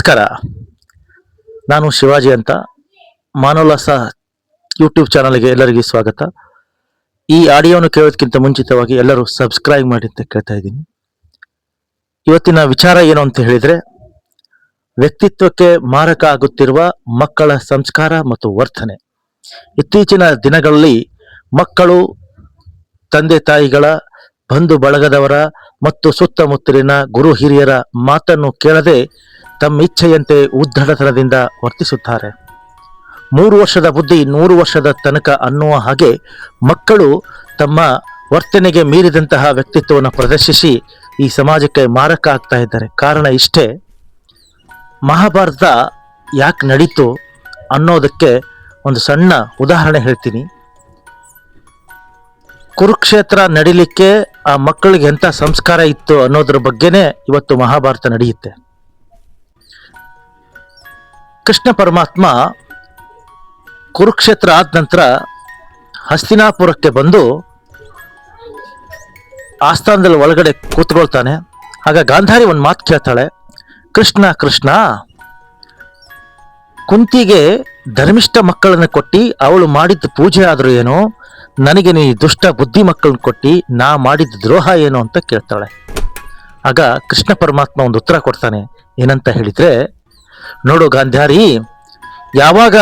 ನಮಸ್ಕಾರ. ನಾನು ಶಿವಾಜಿ ಅಂತ. ಮಾನೋಲಾಸ ಯೂಟ್ಯೂಬ್ ಚಾನಲ್ಗೆ ಎಲ್ಲರಿಗೂ ಸ್ವಾಗತ. ಈ ಆಡಿಯೋವನ್ನು ಕೇಳೋದಕ್ಕಿಂತ ಮುಂಚಿತವಾಗಿ ಎಲ್ಲರೂ ಸಬ್ಸ್ಕ್ರೈಬ್ ಮಾಡಿ ಅಂತ ಕೇಳ್ತಾ ಇದ್ದೀನಿ. ಇವತ್ತಿನ ವಿಚಾರ ಏನು ಅಂತ ಹೇಳಿದರೆ, ವ್ಯಕ್ತಿತ್ವಕ್ಕೆ ಮಾರಕ ಆಗುತ್ತಿರುವ ಮಕ್ಕಳ ಸಂಸ್ಕಾರ ಮತ್ತು ವರ್ತನೆ. ಇತ್ತೀಚಿನ ದಿನಗಳಲ್ಲಿ ಮಕ್ಕಳು ತಂದೆ ತಾಯಿಗಳ, ಬಂಧು ಬಳಗದವರ ಮತ್ತು ಸುತ್ತಮುತ್ತಲಿನ ಗುರು ಹಿರಿಯರ ಮಾತನ್ನು ಕೇಳದೆ ತಮ್ಮ ಇಚ್ಛೆಯಂತೆ ಉದ್ದಡತನದಿಂದ ವರ್ತಿಸುತ್ತಾರೆ. ಮೂರು ವರ್ಷದ ಬುದ್ಧಿ ನೂರು ವರ್ಷದ ತನಕ ಅನ್ನುವ ಹಾಗೆ ಮಕ್ಕಳು ತಮ್ಮ ವರ್ತನೆಗೆ ಮೀರಿದಂತಹ ವ್ಯಕ್ತಿತ್ವವನ್ನು ಪ್ರದರ್ಶಿಸಿ ಈ ಸಮಾಜಕ್ಕೆ ಮಾರಕ ಆಗ್ತಾ ಇದ್ದಾರೆ. ಕಾರಣ ಇಷ್ಟೇ ಮಹಾಭಾರತ ಯಾಕೆ ನಡೀತು ಅನ್ನೋದಕ್ಕೆ ಒಂದು ಸಣ್ಣ ಉದಾಹರಣೆ ಹೇಳ್ತೀನಿ. ಕುರುಕ್ಷೇತ್ರ ನಡಿಲಿಕ್ಕೆ ಆ ಮಕ್ಕಳಿಗೆ ಎಂಥ ಸಂಸ್ಕಾರ ಇತ್ತು ಅನ್ನೋದ್ರ ಬಗ್ಗೆನೇ ಇವತ್ತು ಮಹಾಭಾರತ ನಡೆಯುತ್ತೆ. ಕೃಷ್ಣ ಪರಮಾತ್ಮ ಕುರುಕ್ಷೇತ್ರ ಆದ ನಂತರ ಹಸ್ತಿನಾಪುರಕ್ಕೆ ಬಂದು ಆಸ್ಥಾನದಲ್ಲಿ ಒಳಗಡೆ ಕೂತ್ಕೊಳ್ತಾನೆ. ಆಗ ಗಾಂಧಾರಿ ಒಂದು ಮಾತು ಕೇಳ್ತಾಳೆ, ಕೃಷ್ಣ ಕೃಷ್ಣ, ಕುಂತಿಗೆ ಧರ್ಮಿಷ್ಠ ಮಕ್ಕಳನ್ನು ಕೊಟ್ಟು, ಅವಳು ಮಾಡಿದ್ದ ಪೂಜೆ ಆದರೂ ಏನೋ, ನನಗೆ ನೀ ದುಷ್ಟ ಬುದ್ಧಿ ಮಕ್ಕಳನ್ನ ಕೊಟ್ಟು, ನಾ ಮಾಡಿದ್ದ ದ್ರೋಹ ಏನು ಅಂತ ಕೇಳ್ತಾಳೆ. ಆಗ ಕೃಷ್ಣ ಪರಮಾತ್ಮ ಒಂದು ಉತ್ತರ ಕೊಡ್ತಾನೆ, ಏನಂತ ಹೇಳಿದ್ರೆ ನೋಡು ಗಾಂಧಾರಿ, ಯಾವಾಗ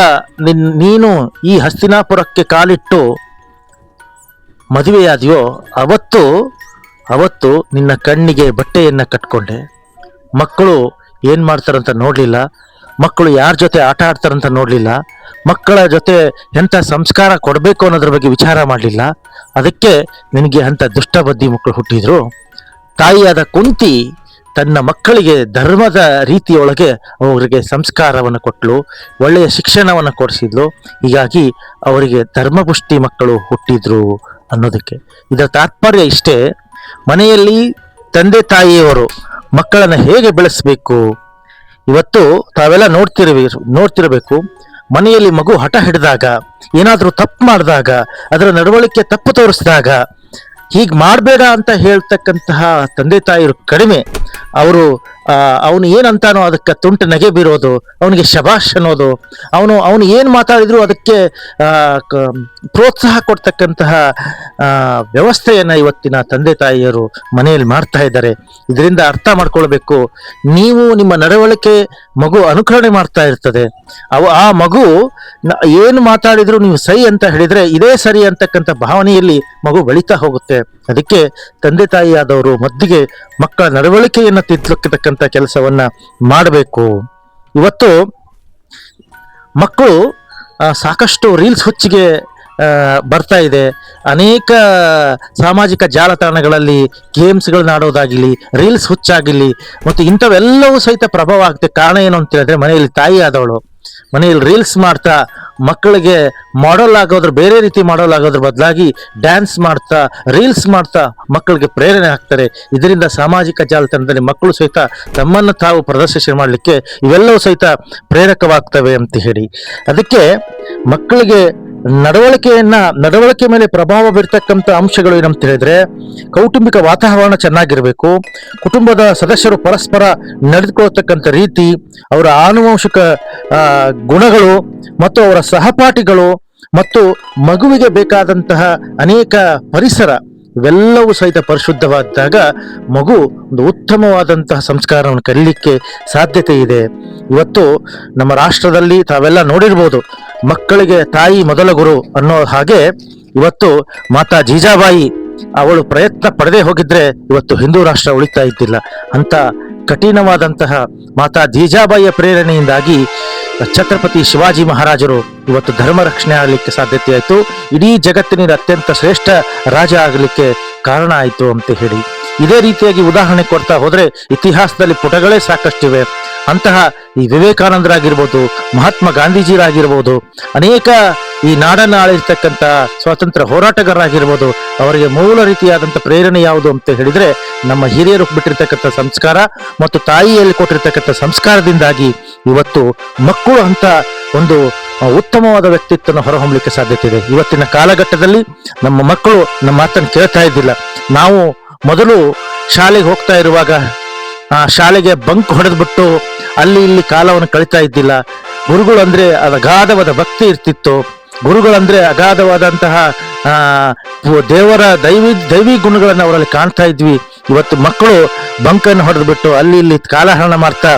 ನಿನ್, ನೀನು ಈ ಹಸ್ತಿನಾಪುರಕ್ಕೆ ಕಾಲಿಟ್ಟು ಮದುವೆಯಾದೆಯೋ, ಅವತ್ತು ಅವತ್ತು ನಿನ್ನ ಕಣ್ಣಿಗೆ ಬಟ್ಟೆಯನ್ನು ಕಟ್ಕೊಂಡೆ. ಮಕ್ಕಳು ಏನು ಮಾಡ್ತಾರಂತ ನೋಡಲಿಲ್ಲ. ಮಕ್ಕಳು ಯಾರ ಜೊತೆ ಆಟ ಆಡ್ತಾರಂತ ನೋಡಲಿಲ್ಲ. ಮಕ್ಕಳ ಜೊತೆ ಎಂಥ ಸಂಸ್ಕಾರ ಕೊಡಬೇಕು ಅನ್ನೋದ್ರ ಬಗ್ಗೆ ವಿಚಾರ ಮಾಡಲಿಲ್ಲ. ಅದಕ್ಕೆ ನಿನಗೆ ಅಂಥ ದುಷ್ಟ ಬುದ್ಧಿ ಮಕ್ಕಳು ಹುಟ್ಟಿದ್ರು. ತಾಯಿಯಾದ ಕುಂತಿ ತನ್ನ ಮಕ್ಕಳಿಗೆ ಧರ್ಮದ ರೀತಿಯೊಳಗೆ ಅವರಿಗೆ ಸಂಸ್ಕಾರವನ್ನು ಕೊಟ್ಟಳು ಒಳ್ಳೆಯ ಶಿಕ್ಷಣವನ್ನು ಕೊಡಿಸಿದ್ಲು. ಹೀಗಾಗಿ ಅವರಿಗೆ ಧರ್ಮಪುಷ್ಟಿ ಮಕ್ಕಳು ಹುಟ್ಟಿದ್ರು ಅನ್ನೋದಕ್ಕೆ. ಇದರ ತಾತ್ಪರ್ಯ ಇಷ್ಟೇ, ಮನೆಯಲ್ಲಿ ತಂದೆ ತಾಯಿಯವರು ಮಕ್ಕಳನ್ನು ಹೇಗೆ ಬೆಳೆಸಬೇಕು? ಇವತ್ತು ತಾವೆಲ್ಲ ನೋಡ್ತಿರಬೇ ನೋಡ್ತಿರಬೇಕು, ಮನೆಯಲ್ಲಿ ಮಗು ಹಠ ಹಿಡಿದಾಗ, ಏನಾದರೂ ತಪ್ಪು ಮಾಡಿದಾಗ, ಅದರ ನಡವಳಿಕೆ ತಪ್ಪು ತೋರಿಸಿದಾಗ ಹೀಗೆ ಮಾಡಬೇಡ ಅಂತ ಹೇಳ್ತಕ್ಕಂತಹ ತಂದೆ ತಾಯಿರು ಕಡಿಮೆ. ಅವರು ಅವನು ಏನಂತಾನೋ ಅದಕ್ಕೆ ತುಂಟ ನಗೆ ಬೀರೋದು, ಅವನಿಗೆ ಶಬಾಷ್ ಅನ್ನೋದು, ಅವನು ಅವನು ಏನು ಮಾತಾಡಿದ್ರು ಅದಕ್ಕೆ ಪ್ರೋತ್ಸಾಹ ಕೊಡ್ತಕ್ಕಂತಹ ವ್ಯವಸ್ಥೆಯನ್ನು ಇವತ್ತಿನ ತಂದೆ ತಾಯಿಯರು ಮನೆಯಲ್ಲಿ ಮಾಡ್ತಾ ಇದ್ದಾರೆ. ಇದರಿಂದ ಅರ್ಥ ಮಾಡ್ಕೊಳ್ಬೇಕು. ನೀವು ನಿಮ್ಮ ನಡವಳಿಕೆ ಮಗು ಅನುಕರಣೆ ಮಾಡ್ತಾ ಇರ್ತದೆ. ಅವ, ಆ ಮಗು ಏನು ಮಾತಾಡಿದ್ರು ನೀವು ಸೈ ಅಂತ ಹೇಳಿದ್ರೆ ಇದೇ ಸರಿ ಅಂತಕ್ಕಂಥ ಭಾವನೆಯಲ್ಲಿ ಮಗು ಬೆಳೀತಾ ಹೋಗುತ್ತೆ. ಅದಕ್ಕೆ ತಂದೆ ತಾಯಿಯಾದವರು ಮದ್ದಿಗೆ ಮಕ್ಕಳ ನಡವಳಿಕೆಯನ್ನು ತಿದ್ದತಕ್ಕಂಥ ಕೆಲಸವನ್ನ ಮಾಡಬೇಕು. ಇವತ್ತು ಮಕ್ಕಳು ಸಾಕಷ್ಟು ರೀಲ್ಸ್ ಹುಚ್ಚಿಗೆ ಬರ್ತಾ ಇದೆ. ಅನೇಕ ಸಾಮಾಜಿಕ ಜಾಲತಾಣಗಳಲ್ಲಿ ಗೇಮ್ಸ್ಗಳನ್ನ ಆಡೋದಾಗಲಿ, ರೀಲ್ಸ್ ಹುಚ್ಚಾಗಿರಲಿ ಮತ್ತು ಇಂಥವೆಲ್ಲವೂ ಸಹಿತ ಪ್ರಭಾವ ಆಗುತ್ತೆ ಕಾರಣ ಏನು ಅಂತ ಹೇಳಿದ್ರೆ ಮನೆಯಲ್ಲಿ ತಾಯಿ ಆದವಳು. ಮನೆಯಲ್ಲಿ ರೀಲ್ಸ್ ಮಾಡ್ತಾ ಮಕ್ಕಳಿಗೆ ಮಾಡಲ್ ಆಗೋದ್ರ, ಬೇರೆ ರೀತಿ ಮಾಡಲ್ ಆಗೋದ್ರ ಬದಲಾಗಿ ಡ್ಯಾನ್ಸ್ ಮಾಡ್ತಾ ರೀಲ್ಸ್ ಮಾಡ್ತಾ ಮಕ್ಕಳಿಗೆ ಪ್ರೇರಣೆ ಆಗ್ತಾರೆ ಇದರಿಂದ ಸಾಮಾಜಿಕ ಜಾಲತಾಣದಲ್ಲಿ ಮಕ್ಕಳು ಸಹಿತ ತಮ್ಮನ್ನು ತಾವು ಪ್ರದರ್ಶನ ಮಾಡಲಿಕ್ಕೆ ಇವೆಲ್ಲವೂ ಸಹಿತ ಪ್ರೇರಕವಾಗ್ತವೆ ಅಂತ ಹೇಳಿ. ಅದಕ್ಕೆ ಮಕ್ಕಳಿಗೆ ನಡವಳಿಕೆಯನ್ನ, ನಡವಳಿಕೆ ಮೇಲೆ ಪ್ರಭಾವ ಬೀರ್ತಕ್ಕಂಥ ಅಂಶಗಳು ಏನಂತ ಹೇಳಿದ್ರೆ, ಕೌಟುಂಬಿಕ ವಾತಾವರಣ ಚೆನ್ನಾಗಿರಬೇಕು, ಕುಟುಂಬದ ಸದಸ್ಯರು ಪರಸ್ಪರ ನಡೆದುಕೊಳ್ತಕ್ಕಂಥ ರೀತಿ, ಅವರ ಆನುವಂಶಿಕ ಗುಣಗಳು ಮತ್ತು ಅವರ ಸಹಪಾಠಿಗಳು ಮತ್ತು ಮಗುವಿಗೆ ಬೇಕಾದಂತಹ ಅನೇಕ ಪರಿಸರ, ಇವೆಲ್ಲವೂ ಸಹಿತ ಪರಿಶುದ್ಧವಾದಾಗ ಮಗು ಒಂದು ಉತ್ತಮವಾದಂತಹ ಸಂಸ್ಕಾರವನ್ನು ಕಲಿಲಿಕ್ಕೆ ಸಾಧ್ಯತೆ ಇದೆ. ಇವತ್ತು ನಮ್ಮ ರಾಷ್ಟ್ರದಲ್ಲಿ ತಾವೆಲ್ಲ ನೋಡಿರ್ಬೋದು ಮಕ್ಕಳಿಗೆ ತಾಯಿ ಮೊದಲ ಗುರು ಅನ್ನೋ ಹಾಗೆ ಇವತ್ತು ಮಾತಾ ಜೀಜಾಬಾಯಿ ಅವಳು ಪ್ರಯತ್ನ ಪಡೆದೇ ಹೋಗಿದ್ರೆ ಇವತ್ತು ಹಿಂದೂ ರಾಷ್ಟ್ರ ಉಳಿತಾ ಇದ್ದಿಲ್ಲ. ಅಂತ ಕಠಿಣವಾದಂತಹ ಮಾತಾ ಜೀಜಾಬಾಯಿಯ ಪ್ರೇರಣೆಯಿಂದಾಗಿ ಛತ್ರಪತಿ ಶಿವಾಜಿ ಮಹಾರಾಜರು ಇವತ್ತು ಧರ್ಮ ರಕ್ಷಣೆ ಆಗಲಿಕ್ಕೆ ಸಾಧ್ಯತೆ ಆಯಿತು ಇಡೀ ಜಗತ್ತಿನ ಅತ್ಯಂತ ಶ್ರೇಷ್ಠ ರಾಜ ಆಗಲಿಕ್ಕೆ ಕಾರಣ ಆಯಿತು ಅಂತ ಹೇಳಿ. ಇದೇ ರೀತಿಯಾಗಿ ಉದಾಹರಣೆ ಕೊಡ್ತಾ ಹೋದ್ರೆ ಇತಿಹಾಸದಲ್ಲಿ ಪುಟಗಳೇ ಸಾಕಷ್ಟಿವೆ. ಅಂತಹ ಈ ವಿವೇಕಾನಂದರಾಗಿರ್ಬೋದು, ಮಹಾತ್ಮ ಗಾಂಧೀಜಿರಾಗಿರ್ಬೋದು, ಅನೇಕ ಈ ನಾಡನ್ನ ಆಳಿರ್ತಕ್ಕಂಥ ಸ್ವಾತಂತ್ರ್ಯ ಹೋರಾಟಗಾರರಾಗಿರ್ಬೋದು, ಅವರಿಗೆ ಮೂಲ ರೀತಿಯಾದಂಥ ಪ್ರೇರಣೆ ಯಾವುದು ಅಂತ ಹೇಳಿದ್ರೆ, ನಮ್ಮ ಹಿರಿಯರು ಬಿಟ್ಟಿರ್ತಕ್ಕಂಥ ಸಂಸ್ಕಾರ ಮತ್ತು ತಾಯಿಯಲ್ಲಿ ಕೊಟ್ಟಿರ್ತಕ್ಕಂಥ ಸಂಸ್ಕಾರದಿಂದಾಗಿ ಇವತ್ತು ಮಕ್ಕಳು ಅಂತ ಒಂದು ಉತ್ತಮವಾದ ವ್ಯಕ್ತಿತ್ವನ ಹೊರಹೊಮ್ಮಲಿಕ್ಕೆ ಸಾಧ್ಯತೆ ಇದೆ ಇವತ್ತಿನ ಕಾಲಘಟ್ಟದಲ್ಲಿ ನಮ್ಮ ಮಕ್ಕಳು ನಮ್ಮ ಮಾತನ್ನು ಕೇಳ್ತಾ ಇದ್ದಿಲ್ಲ. ನಾವು ಮೊದಲು ಶಾಲೆಗೆ ಹೋಗ್ತಾ ಇರುವಾಗ, ಆ ಶಾಲೆಗೆ ಬಂಕ್ ಹೊಡೆದ್ಬಿಟ್ಟು ಅಲ್ಲಿ ಇಲ್ಲಿ ಕಾಲವನ್ನು ಕಳಿತಾ ಇದ್ದಿಲ್ಲ. ಗುರುಗಳು ಅಂದ್ರೆ ಅದು ಅಗಾಧವಾದ ಭಕ್ತಿ ಇರ್ತಿತ್ತು. ಗುರುಗಳಂದ್ರೆ ಅಗಾಧವಾದಂತಹ ದೇವರ ದೈವಿ ದೈವಿ ಗುಣಗಳನ್ನು ಅವರಲ್ಲಿ ಕಾಣ್ತಾ ಇದ್ವಿ. ಇವತ್ತು ಮಕ್ಕಳು ಬಂಕನ್ನು ಹೊಡೆದು ಬಿಟ್ಟು ಅಲ್ಲಿ ಇಲ್ಲಿ ಕಾಲಹರಣ ಮಾಡ್ತಾ,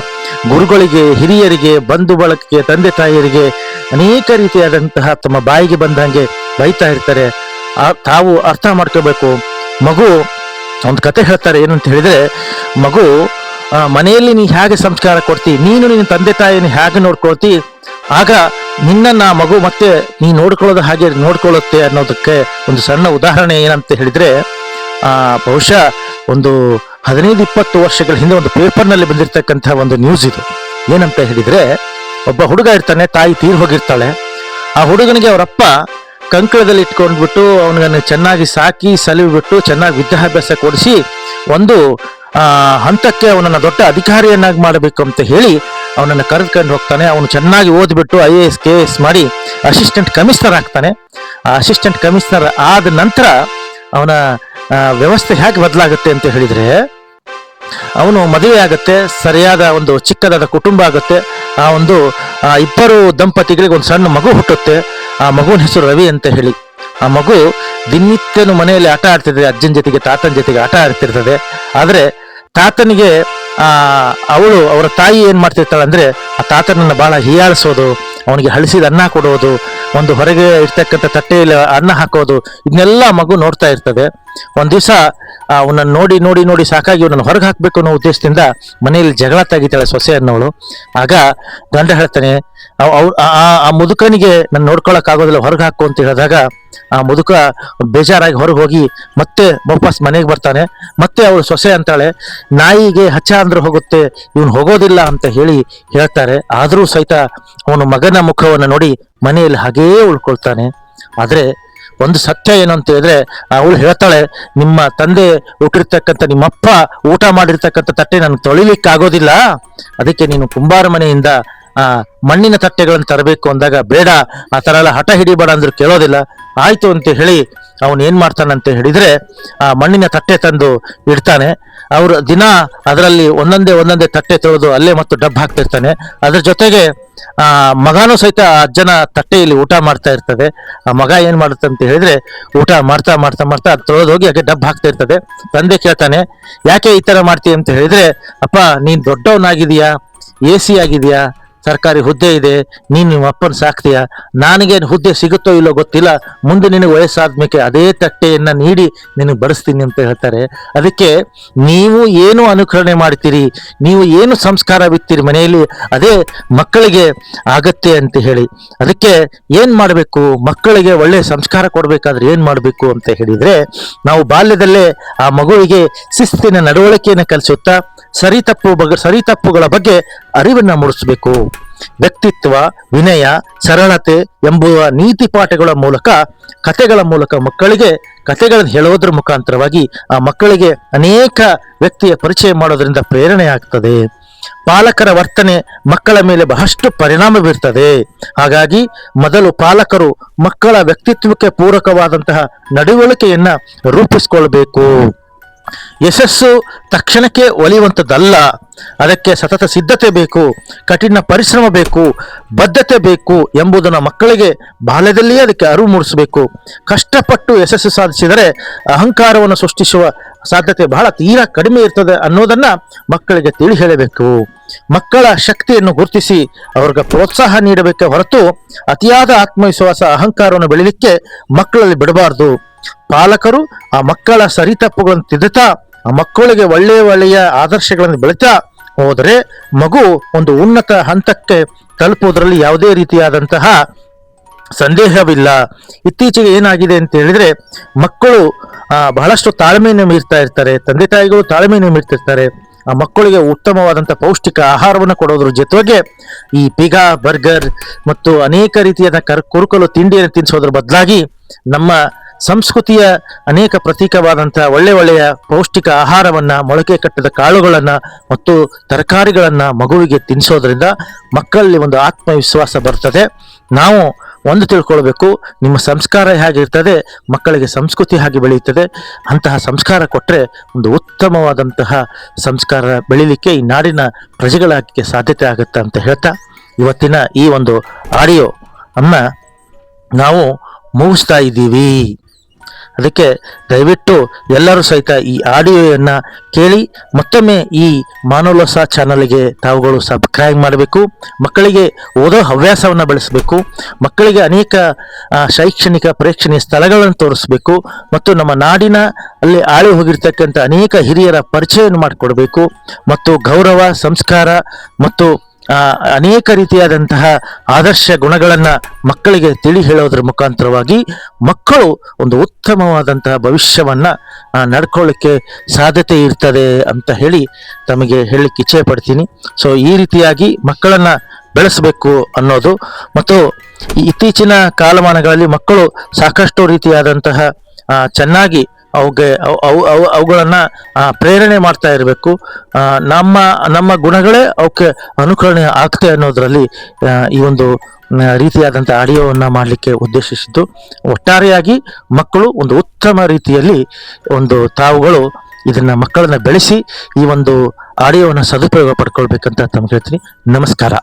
ಗುರುಗಳಿಗೆ, ಹಿರಿಯರಿಗೆ, ಬಂಧು ಬಳಗಕ್ಕೆ ತಂದೆ ತಾಯಿಯರಿಗೆ ಅನೇಕ ರೀತಿಯಾದಂತಹ ತಮ್ಮ ಬಾಯಿಗೆ ಬಂದಂಗೆ ಬೈತಾ ಇರ್ತಾರೆ. ತಾವು ಅರ್ಥ ಮಾಡ್ಕೋಬೇಕು. ಮಗು, ಒಂದು ಕತೆ ಹೇಳ್ತಾರೆ ಏನು ಅಂತ ಹೇಳಿದ್ರೆ, ಮಗು ಮನೆಯಲ್ಲಿ ನೀ ಹೇಗೆ ಸಂಸ್ಕಾರ ಕೊಡ್ತಿ? ನೀನು ನಿನ್ನ ತಂದೆ ತಾಯಿಯನ್ನು ಹೇಗೆ ನೋಡ್ಕೊಳ್ತಿ? ಆಗ ನಿನ್ನ ಆ ಮಗು ಮತ್ತೆ ನೀ ನೋಡ್ಕೊಳ್ಳೋದು ಹಾಗೆ ನೋಡ್ಕೊಳ್ಳುತ್ತೆ ಅನ್ನೋದಕ್ಕೆ ಒಂದು ಸಣ್ಣ ಉದಾಹರಣೆ ಏನಂತ ಹೇಳಿದ್ರೆ, ಆ, ಬಹುಶಃ ಒಂದು ಹದಿನೈದು, ಇಪ್ಪತ್ತು ವರ್ಷಗಳ ಹಿಂದೆ ಒಂದು ಪೇಪರ್ನಲ್ಲಿ ಬಂದಿರತಕ್ಕಂತಹ ಒಂದು ನ್ಯೂಸ್ ಇದು. ಏನಂತ ಹೇಳಿದ್ರೆ, ಒಬ್ಬ ಹುಡುಗ ಇರ್ತಾನೆ, ತಾಯಿ ತೀರ್ ಹೋಗಿರ್ತಾಳೆ. ಆ ಹುಡುಗನಿಗೆ ಅವರಪ್ಪ ಕಂಕಳದಲ್ಲಿ ಇಟ್ಕೊಂಡ್ಬಿಟ್ಟು ಅವನನ್ನು ಚೆನ್ನಾಗಿ ಸಾಕಿ, ಸಲುವಿಬಿಟ್ಟು ಚೆನ್ನಾಗಿ ವಿದ್ಯಾಭ್ಯಾಸ ಕೊಡಿಸಿ, ಒಂದು ಆ, ಹಂತಕ್ಕೆ ಅವನನ್ನ ದೊಡ್ಡ ಅಧಿಕಾರಿಯನ್ನಾಗಿ ಮಾಡಬೇಕು ಅಂತ ಹೇಳಿ ಅವನನ್ನು ಕರೆದುಕೊಂಡು ಹೋಗ್ತಾನೆ. ಅವನು ಚೆನ್ನಾಗಿ ಓದ್ಬಿಟ್ಟು I A S, K S ಮಾಡಿ ಅಸಿಸ್ಟೆಂಟ್ ಕಮಿಷನರ್ ಆಗ್ತಾನೆ. ಆ ಅಸಿಸ್ಟೆಂಟ್ ಕಮಿಷನರ್ ಆದ ನಂತರ ಅವನ ವ್ಯವಸ್ಥೆ ಹೇಗೆ ಬದಲಾಗುತ್ತೆ ಅಂತ ಹೇಳಿದ್ರೆ, ಅವನು ಮದುವೆ ಆಗುತ್ತೆ, ಸರಿಯಾದ ಒಂದು ಚಿಕ್ಕದಾದ ಕುಟುಂಬ ಆಗುತ್ತೆ, ಆ ಒಂದು ಇಬ್ಬರು ದಂಪತಿಗಳಿಗೆ ಒಂದು ಸಣ್ಣ ಮಗು ಹುಟ್ಟುತ್ತೆ, ಆ ಮಗುವಿನ ಹೆಸರು ರವಿ ಅಂತ ಹೇಳಿ. ಆ ಮಗು ದಿನನಿತ್ಯನು ಮನೆಯಲ್ಲಿ ಆಟ ಆಡ್ತಿರ್ತದೆ ಅಜ್ಜನ ಜೊತೆಗೆ, ತಾತನ ಜೊತೆಗೆ ಆಟ ಆಡ್ತಿರ್ತದೆ. ಆದರೆ ತಾತನಿಗೆ, ಆ, ಅವಳು, ಅವರ ತಾಯಿ ಏನ್ ಮಾಡ್ತಿರ್ತಾಳೆ ಅಂದ್ರೆ, ಆ ತಾತನನ್ನ ಬಹಳ ಹೀಯಾಳಿಸೋದು, ಅವನಿಗೆ ಹಳಿಸಿದ ಅನ್ನ ಕೊಡೋದು, ಒಂದು ಹೊರಗೆ ಇರ್ತಕ್ಕಂಥ ತಟ್ಟೆಯಲ್ಲಿ ಅನ್ನ ಹಾಕೋದು, ಇದನ್ನೆಲ್ಲ ಮಗು ನೋಡ್ತಾ ಇರ್ತದೆ. ಒಂದ್ ದಿವಸ ಅವನನ್ನು ನೋಡಿ ನೋಡಿ ನೋಡಿ ಸಾಕಾಗಿ ಅವನನ್ನು ಹೊರಗೆ ಹಾಕಬೇಕು ಅನ್ನೋ ಉದ್ದೇಶದಿಂದ ಮನೆಯಲ್ಲಿ ಜಗಳ ತೆಗಿತಾಳೆ ಸೊಸೆ ಅನ್ನೋಳು. ಆಗ ಗಂಡ ಹೇಳ್ತಾನೆ ಆ ಮುದುಕನಿಗೆ ನಾನು ನೋಡ್ಕೊಳಕ್ ಆಗೋದಿಲ್ಲ, ಹೊರಗೆ ಹಾಕು ಅಂತ ಹೇಳಿದಾಗ ಆ ಮುದುಕ ಬೇಜಾರಾಗಿ ಹೊರಗೆ ಹೋಗಿ ಮತ್ತೆ ವಾಪಸ್ ಮನೆಗೆ ಬರ್ತಾನೆ. ಮತ್ತೆ ಅವಳು ಸೊಸೆ ಅಂತಾಳೆ, ನಾಯಿಗೆ ಹಚ್ಚ ಅಂದ್ರೆ ಹೋಗುತ್ತೆ, ಇವನು ಹೋಗೋದಿಲ್ಲ ಅಂತ ಹೇಳಿ ಹೇಳ್ತಾರೆ. ಆದರೂ ಸಹಿತ ಅವನು ಮಗನ ಮುಖವನ್ನು ನೋಡಿ ಮನೆಯಲ್ಲಿ ಹಾಗೇ ಉಳ್ಕೊಳ್ತಾನೆ. ಆದ್ರೆ ಒಂದು ಸತ್ಯ ಏನಂತ ಹೇಳಿದ್ರೆ, ಅವಳು ಹೇಳ್ತಾಳೆ, ನಿಮ್ಮ ತಂದೆ ಹುಟ್ಟಿರ್ತಕ್ಕಂಥ ನಿಮ್ಮಪ್ಪ ಊಟ ಮಾಡಿರ್ತಕ್ಕಂಥ ತಟ್ಟೆ ನಾನು ತೊಳಿಲಿಕ್ಕೆ ಆಗೋದಿಲ್ಲ ಅದಕ್ಕೆ ನೀನು ಕುಂಬಾರ ಮನೆಯಿಂದ, ಆ, ಮಣ್ಣಿನ ತಟ್ಟೆಗಳನ್ನು ತರಬೇಕು ಅಂದಾಗ ಬೇಡ, ಆ ತರ ಎಲ್ಲ ಹಠ ಹಿಡಿಬೇಡ ಅಂದ್ರು ಕೇಳೋದಿಲ್ಲ. ಆಯ್ತು ಅಂತ ಹೇಳಿ ಅವನು ಏನ್ ಮಾಡ್ತಾನಂತ ಹೇಳಿದ್ರೆ, ಆ ಮಣ್ಣಿನ ತಟ್ಟೆ ತಂದು ಇಡ್ತಾನೆ. ಅವರು ದಿನ ಅದರಲ್ಲಿ ಒಂದೊಂದೇ ಒಂದೊಂದೇ ತಟ್ಟೆ ತೊಳೆದು ಅಲ್ಲೇ ಮತ್ತು ಡಬ್ ಹಾಕ್ತಿರ್ತಾನೆ. ಅದ್ರ ಜೊತೆಗೆ, ಆ ಮಗನೂ ಸಹಿತ ಅಜ್ಜನ ತಟ್ಟೆಯಲ್ಲಿ ಊಟ ಮಾಡ್ತಾ ಇರ್ತದೆ. ಆ ಮಗ ಏನ್ ಮಾಡುತ್ತೆ ಅಂತ ಹೇಳಿದ್ರೆ, ಊಟ ಮಾಡ್ತಾ ಮಾಡ್ತಾ ಮಾಡ್ತಾ ಅದು ತೊಳೆದು ಹೋಗಿ ಅದಕ್ಕೆ ಡಬ್ ಹಾಕ್ತಾ ಇರ್ತದೆ ತಂದೆ ಕೇಳ್ತಾನೆ, ಯಾಕೆ ಈ ತರ ಮಾಡ್ತೀಯ? ಅಂತ ಹೇಳಿದ್ರೆ, ಅಪ್ಪ, ನೀನ್ ದೊಡ್ಡವನಾಗಿದೀಯಾ ಎ ಸಿ ಆಗಿದೆಯಾ ಸರ್ಕಾರಿ ಹುದ್ದೆ ಇದೆ, ನೀನು ನಿಮ್ಮ ಅಪ್ಪನ ಸಾಕ್ತೀಯ? ನನಗೆ ಹುದ್ದೆ ಸಿಗುತ್ತೋ ಇಲ್ಲೋ ಗೊತ್ತಿಲ್ಲ. ಮುಂದೆ ನಿನಗೆ ವಯಸ್ಸಾದ್ಮೇಲೆ ಅದೇ ತಟ್ಟೆಯನ್ನ ನೀಡಿ ನಿನಗೆ ಬಡಿಸ್ತೀನಿ ಅಂತ ಹೇಳ್ತಾರೆ. ಅದಕ್ಕೆ ನೀವು ಏನು ಅನುಕರಣೆ ಮಾಡ್ತೀರಿ? ನೀವು ಏನು ಸಂಸ್ಕಾರ ಬಿತ್ತೀರಿ ಮನೆಯಲ್ಲಿ? ಅದೇ ಮಕ್ಕಳಿಗೆ ಆಗತ್ತೆ ಅಂತ ಹೇಳಿ. ಅದಕ್ಕೆ ಏನು ಮಾಡಬೇಕು? ಮಕ್ಕಳಿಗೆ ಒಳ್ಳೆ ಸಂಸ್ಕಾರ ಕೊಡಬೇಕಾದ್ರೆ ಏನು ಮಾಡಬೇಕು ಅಂತ ಹೇಳಿದ್ರೆ, ನಾವು ಬಾಲ್ಯದಲ್ಲೇ ಆ ಮಗುವಿಗೆ ಶಿಸ್ತಿನ ನಡವಳಿಕೆಯನ್ನು ಕಲಿಸುತ್ತಾ, ಸರಿ ತಪ್ಪು ಬಗ್ಗೆ ಸರಿ ತಪ್ಪುಗಳ ಬಗ್ಗೆ ಅರಿವನ್ನ ಮೂಡಿಸಬೇಕು. ವ್ಯಕ್ತಿತ್ವ, ವಿನಯ, ಸರಳತೆ ಎಂಬುವ ನೀತಿ ಪಾಠಗಳ ಮೂಲಕ, ಕಥೆಗಳ ಮೂಲಕ ಮಕ್ಕಳಿಗೆ ಕಥೆಗಳನ್ನು ಹೇಳೋದ್ರ ಮುಖಾಂತರವಾಗಿ ಆ ಮಕ್ಕಳಿಗೆ ಅನೇಕ ವ್ಯಕ್ತಿಯ ಪರಿಚಯ ಮಾಡೋದರಿಂದ ಪ್ರೇರಣೆ ಆಗ್ತದೆ. ಪಾಲಕರ ವರ್ತನೆ ಮಕ್ಕಳ ಮೇಲೆ ಬಹಳಷ್ಟು ಪರಿಣಾಮ ಬೀರ್ತದೆ. ಹಾಗಾಗಿ ಮೊದಲು ಪಾಲಕರು ಮಕ್ಕಳ ವ್ಯಕ್ತಿತ್ವಕ್ಕೆ ಪೂರಕವಾದಂತಹ ನಡವಳಿಕೆಯನ್ನ ರೂಪಿಸಿಕೊಳ್ಬೇಕು. ಯಶಸ್ಸು ತಕ್ಷಣಕ್ಕೆ ಒಲಿಯುವಂಥದ್ದಲ್ಲ. ಅದಕ್ಕೆ ಸತತ ಸಿದ್ಧತೆ ಬೇಕು, ಕಠಿಣ ಪರಿಶ್ರಮ ಬೇಕು, ಬದ್ಧತೆ ಬೇಕು ಎಂಬುದನ್ನು ಮಕ್ಕಳಿಗೆ ಬಾಲ್ಯದಲ್ಲಿಯೇ ಅದಕ್ಕೆ ಅರಿವು ಮೂಡಿಸಬೇಕು. ಕಷ್ಟಪಟ್ಟು ಯಶಸ್ಸು ಸಾಧಿಸಿದರೆ ಅಹಂಕಾರವನ್ನು ಸೃಷ್ಟಿಸುವ ಸಾಧ್ಯತೆ ಬಹಳ ತೀರಾ ಕಡಿಮೆ ಇರ್ತದೆ ಅನ್ನೋದನ್ನ ಮಕ್ಕಳಿಗೆ ತಿಳಿ ಹೇಳಬೇಕು. ಮಕ್ಕಳ ಶಕ್ತಿಯನ್ನು ಗುರುತಿಸಿ ಅವ್ರಿಗೆ ಪ್ರೋತ್ಸಾಹ ನೀಡಬೇಕೆ ಹೊರತು ಅತಿಯಾದ ಆತ್ಮವಿಶ್ವಾಸ, ಅಹಂಕಾರವನ್ನು ಬೆಳಿಲಿಕ್ಕೆ ಮಕ್ಕಳಲ್ಲಿ ಬಿಡಬಾರದು. ಪಾಲಕರು ಆ ಮಕ್ಕಳ ಸರಿ ತಪ್ಪುಗಳನ್ನು ತಿದ್ದುತ್ತಾ ಆ ಮಕ್ಕಳಿಗೆ ಒಳ್ಳೆಯ ಒಳ್ಳೆಯ ಆದರ್ಶಗಳನ್ನು ಬೆಳೀತಾ ಹೋದರೆ ಮಗು ಒಂದು ಉನ್ನತ ಹಂತಕ್ಕೆ ತಲುಪುವುದರಲ್ಲಿ ಯಾವುದೇ ರೀತಿಯಾದಂತಹ ಸಂದೇಹವಿಲ್ಲ. ಇತ್ತೀಚೆಗೆ ಏನಾಗಿದೆ ಅಂತ ಹೇಳಿದ್ರೆ, ಮಕ್ಕಳು ಬಹಳಷ್ಟು ತಾಳ್ಮೆಯನ್ನು ಮೀರ್ತಾ ಇರ್ತಾರೆ. ತಂದೆ ತಾಯಿಗಳು ತಾಳ್ಮೆಯನ್ನು ಮೀರ್ತಿರ್ತಾರೆ ಆ ಮಕ್ಕಳಿಗೆ ಉತ್ತಮವಾದಂಥ ಪೌಷ್ಟಿಕ ಆಹಾರವನ್ನು ಕೊಡೋದ್ರ ಜೊತೆಗೆ ಈ ಪಿಗಾ, ಬರ್ಗರ್ ಮತ್ತು ಅನೇಕ ರೀತಿಯಾದ ಕರ್, ಕುರುಕಲು ತಿಂಡಿಯನ್ನು ತಿನ್ನಿಸೋದ್ರ ಬದಲಾಗಿ ನಮ್ಮ ಸಂಸ್ಕೃತಿಯ ಅನೇಕ ಪ್ರತೀಕವಾದಂತಹ ಒಳ್ಳೆ ಒಳ್ಳೆಯ ಪೌಷ್ಟಿಕ ಆಹಾರವನ್ನ, ಮೊಳಕೆ ಕಟ್ಟಿದ ಕಾಳುಗಳನ್ನು ಮತ್ತು ತರಕಾರಿಗಳನ್ನು ಮಗುವಿಗೆ ತಿನ್ನಿಸೋದ್ರಿಂದ ಮಕ್ಕಳಲ್ಲಿ ಒಂದು ಆತ್ಮವಿಶ್ವಾಸ ಬರ್ತದೆ. ನಾವು ಒಂದು ತಿಳ್ಕೊಳ್ಬೇಕು, ನಿಮ್ಮ ಸಂಸ್ಕಾರ ಹೇಗಿರ್ತದೆ, ಮಕ್ಕಳಿಗೆ ಸಂಸ್ಕೃತಿ ಹಾಗೆ ಬೆಳೆಯುತ್ತದೆ, ಅಂತಹ ಸಂಸ್ಕಾರ ಕೊಟ್ಟರೆ ಒಂದು ಉತ್ತಮವಾದಂತಹ ಸಂಸ್ಕಾರ ಬೆಳೀಲಿಕ್ಕೆ ಈ ನಾಡಿನ ಪ್ರಜೆಗಳಾಗಕ್ಕೆ ಸಾಧ್ಯತೆ ಆಗುತ್ತೆ ಅಂತ ಹೇಳ್ತಾ, ಇವತ್ತಿನ ಈ ಒಂದು ಆಡಿಯೋ ಅನ್ನ ನಾವು ಮುಗಿಸ್ತಾ ಇದ್ದೀವಿ. ಅದಕ್ಕೆ ದಯವಿಟ್ಟು ಎಲ್ಲರೂ ಸಹಿತ ಈ ಆಡಿಯೋಯನ್ನು ಕೇಳಿ ಮತ್ತೊಮ್ಮೆ ಈ ಮಾನವಲೋಸ ಚಾನಲ್ಗೆ ತಾವುಗಳು ಸಬ್ಸ್ಕ್ರೈಬ್ ಮಾಡಬೇಕು, ಮಕ್ಕಳಿಗೆ ಓದೋ ಹವ್ಯಾಸವನ್ನು ಬೆಳೆಸಬೇಕು, ಮಕ್ಕಳಿಗೆ ಅನೇಕ ಶೈಕ್ಷಣಿಕ ಪ್ರೇಕ್ಷಣೀಯ ಸ್ಥಳಗಳನ್ನು ತೋರಿಸಬೇಕು ಮತ್ತು ನಮ್ಮ ನಾಡಿನ ಅಲ್ಲಿ ಆಳಿ ಹೋಗಿರ್ತಕ್ಕಂಥ ಅನೇಕ ಹಿರಿಯರ ಪರಿಚಯವನ್ನು ಮಾಡಿಕೊಡಬೇಕು ಮತ್ತು ಗೌರವ, ಸಂಸ್ಕಾರ ಮತ್ತು ಅನೇಕ ರೀತಿಯಾದಂತಹ ಆದರ್ಶ ಗುಣಗಳನ್ನು ಮಕ್ಕಳಿಗೆ ತಿಳಿ ಹೇಳೋದ್ರ ಮುಖಾಂತರವಾಗಿ ಮಕ್ಕಳು ಒಂದು ಉತ್ತಮವಾದಂತಹ ಭವಿಷ್ಯವನ್ನ ನಡ್ಕೊಳ್ಳಿಕ್ಕೆ ಸಾಧ್ಯತೆ ಇರ್ತದೆ ಅಂತ ಹೇಳಿ ತಮಗೆ ಹೇಳಲಿಕ್ಕೆ ಇಚ್ಛೆ ಪಡ್ತೀನಿ. ಸೊ ಈ ರೀತಿಯಾಗಿ ಮಕ್ಕಳನ್ನ ಬೆಳೆಸಬೇಕು ಅನ್ನೋದು. ಮತ್ತು ಇತ್ತೀಚಿನ ಕಾಲಮಾನಗಳಲ್ಲಿ ಮಕ್ಕಳು ಸಾಕಷ್ಟು ರೀತಿಯಾದಂತಹ ಚೆನ್ನಾಗಿ ಅವುಗೆ ಅವು ಅವು ಅವು ಅವುಗಳನ್ನ ಪ್ರೇರಣೆ ಮಾಡ್ತಾ ಇರಬೇಕು. ನಮ್ಮ ನಮ್ಮ ಗುಣಗಳೇ ಅವಕ್ಕೆ ಅನುಕರಣೆ ಆಗ್ತೆ ಅನ್ನೋದರಲ್ಲಿ ಈ ಒಂದು ರೀತಿಯಾದಂಥ ಆಡಿಯೋವನ್ನು ಮಾಡಲಿಕ್ಕೆ ಉದ್ದೇಶಿಸಿದ್ದು. ಒಟ್ಟಾರೆಯಾಗಿ ಮಕ್ಕಳು ಒಂದು ಉತ್ತಮ ರೀತಿಯಲ್ಲಿ ಒಂದು ತಾವುಗಳು ಇದನ್ನು ಮಕ್ಕಳನ್ನ ಬೆಳೆಸಿ ಈ ಒಂದು ಆಡಿಯೋವನ್ನು ಸದುಪಯೋಗ ಪಡ್ಕೊಳ್ಬೇಕಂತ ತಮ್ಗೆ ಹೇಳ್ತೀನಿ. ನಮಸ್ಕಾರ.